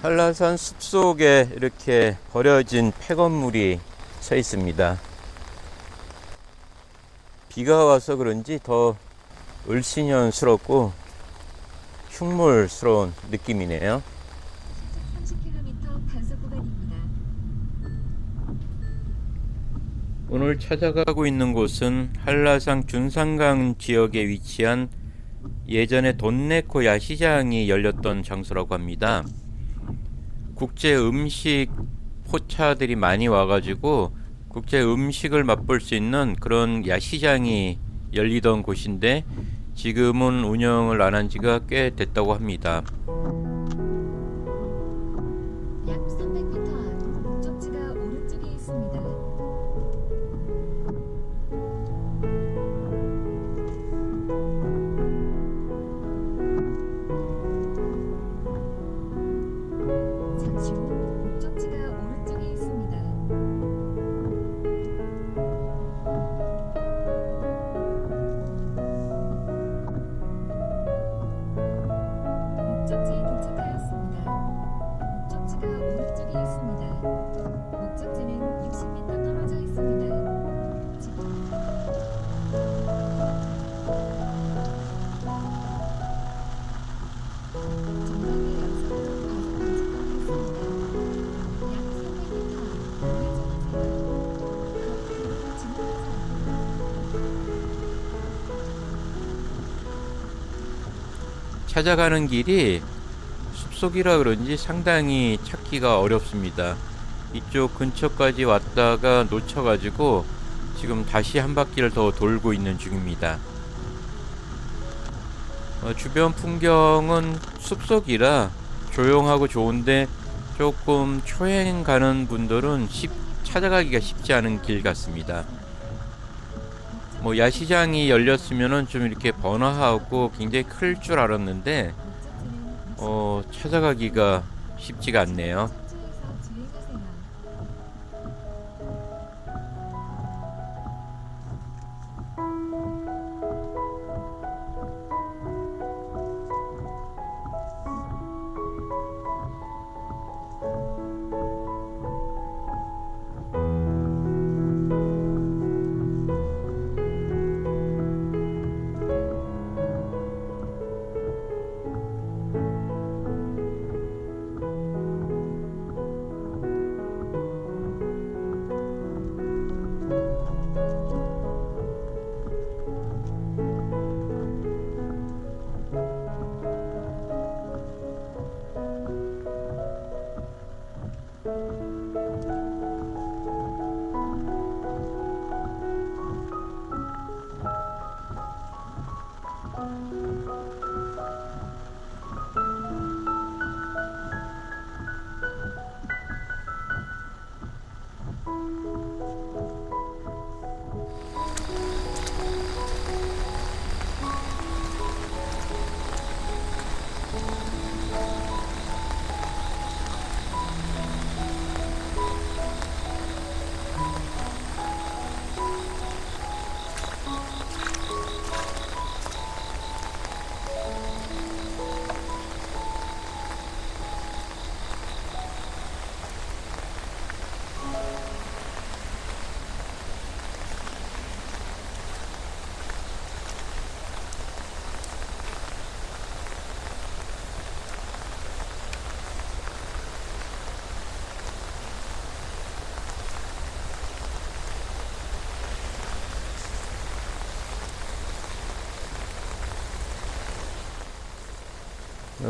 한라산 숲속에 이렇게 버려진 폐건물이 서 있습니다. 비가 와서 그런지 더 을씨년스럽고 흉물스러운 느낌이네요. 30km 단속 구간입니다. 오늘 찾아가고 있는 곳은 한라산 균산강 지역에 위치한 예전에 돈네코 야시장이 열렸던 장소라고 합니다. 국제 음식 포차들이 많이 와가지고 국제 음식을 맛볼 수 있는 그런 야시장이 열리던 곳인데 지금은 운영을 안 한 지가 꽤 됐다고 합니다. 찾아가는 길이 숲속이라 그런지 상당히 찾기가 어렵습니다. 이쪽 근처까지 왔다가 놓쳐가지고 지금 다시 한 바퀴를 더 돌고 있는 중입니다. 어, 주변 풍경은 숲속이라 조용하고 좋은데 조금 초행 가는 분들은 쉽- 찾아가기가 쉽지 않은 길 같습니다. 뭐 야시장이 열렸으면은 좀 이렇게 번화하고 굉장히 클 줄 알았는데 어, 찾아가기가 쉽지가 않네요.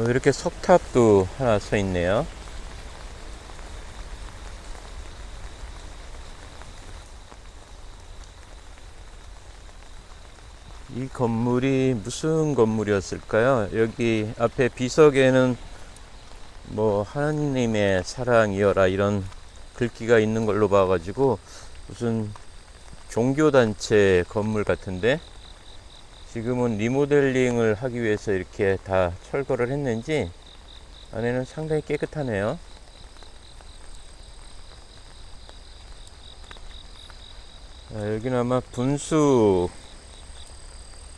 이렇게 석탑도 하나 서 있네요. 이 건물이 무슨 건물이었을까요? 여기 앞에 비석에는 뭐 하나님의 사랑이여라 이런 글귀가 있는 걸로 봐가지고 무슨 종교단체 건물 같은데 지금은 리모델링을 하기 위해서 이렇게 다 철거를 했는지 안에는 상당히 깨끗하네요. 아, 여기는 아마 분수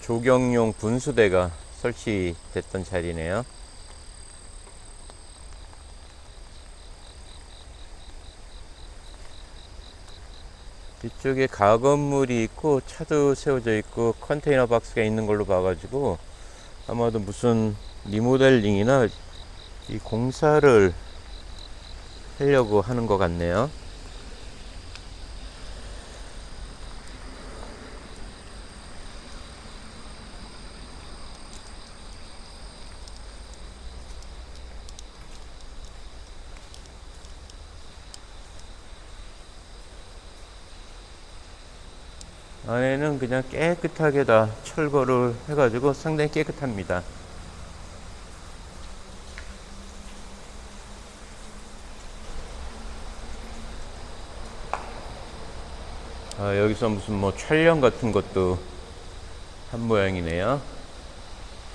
조경용 분수대가 설치됐던 자리네요. 이쪽에 가건물이 있고 차도 세워져 있고 컨테이너 박스가 있는 걸로 봐가지고 아마도 무슨 리모델링이나 이 공사를 하려고 하는 것 같네요. 안에는 그냥 깨끗하게 다 철거를 해가지고 상당히 깨끗합니다. 아, 여기서 무슨 뭐 촬영 같은 것도 한 모양이네요.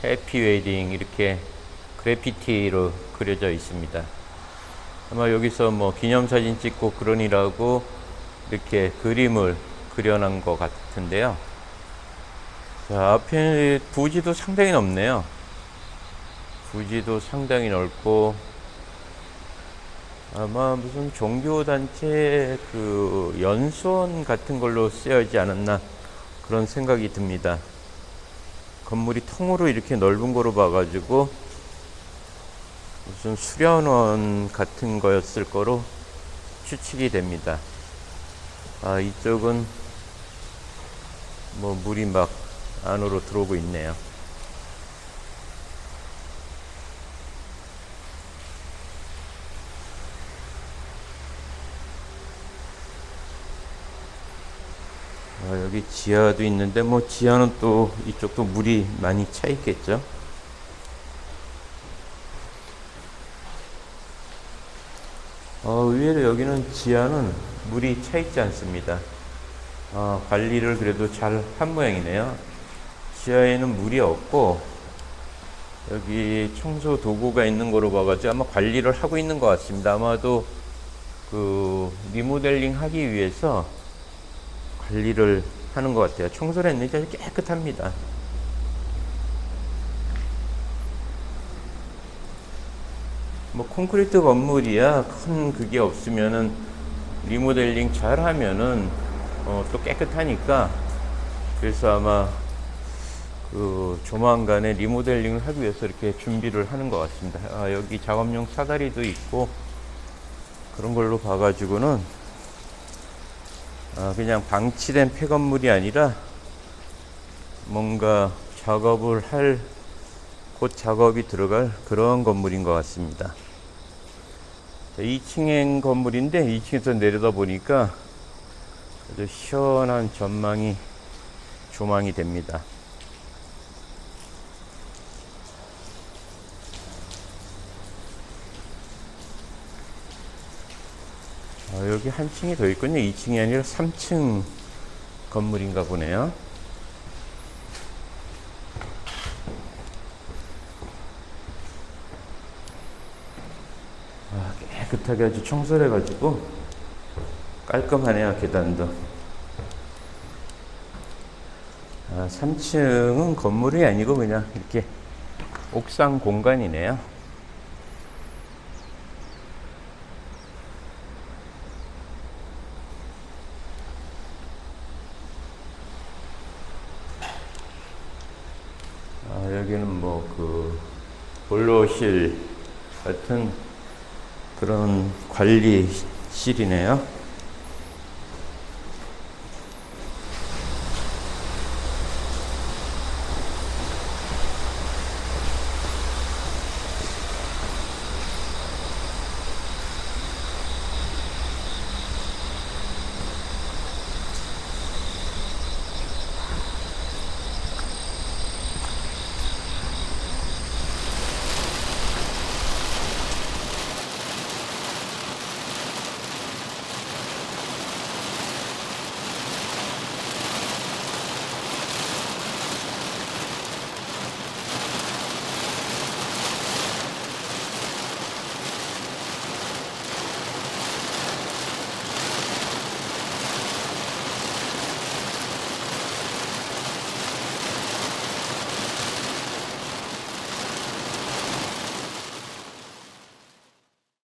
해피 웨딩 이렇게 그래피티로 그려져 있습니다. 아마 여기서 뭐 기념사진 찍고 그러니라고 이렇게 그림을 그려놓은 것 같은데요. 자, 앞에 부지도 상당히 넓네요. 부지도 상당히 넓고 아마 무슨 종교단체 그 연수원 같은 걸로 쓰여지 않았나 그런 생각이 듭니다. 건물이 통으로 이렇게 넓은 거로 봐가지고 무슨 수련원 같은 거였을 거로 추측이 됩니다. 아, 이쪽은 뭐 물이 막 안으로 들어오고 있네요. 아, 여기 지하도 있는데 뭐 지하는 또 이쪽도 물이 많이 차 있겠죠. 어, 의외로 여기는 지하는 물이 차 있지 않습니다. 어, 관리를 그래도 잘 한 모양이네요. 지하에는 물이 없고 여기 청소 도구가 있는 거로 봐가지고 아마 관리를 하고 있는 것 같습니다. 아마도 그 리모델링 하기 위해서 관리를 하는 것 같아요. 청소를 했는지 아주 깨끗합니다. 뭐 콘크리트 건물이야 큰 그게 없으면은 리모델링 잘 하면은 어, 또 깨끗하니까 그래서 아마 그 조만간에 리모델링을 하기 위해서 이렇게 준비를 하는 것 같습니다. 아, 여기 작업용 사다리도 있고 그런 걸로 봐가지고는 아, 그냥 방치된 폐건물이 아니라 뭔가 작업을 할 곧 작업이 들어갈 그런 건물인 것 같습니다. 2층엔 건물인데 2층에서 내려다 보니까 아주 시원한 전망이 조망이 됩니다. 아, 여기 한 층이 더 있군요. 2층이 아니라 3층 건물인가 보네요. 아, 깨끗하게 아주 청소를 해가지고 깔끔하네요, 계단도. 아, 3층은 건물이 아니고 그냥 이렇게 옥상 공간이네요. 아, 여기는 뭐그 본로실 같은 그런 관리실이네요.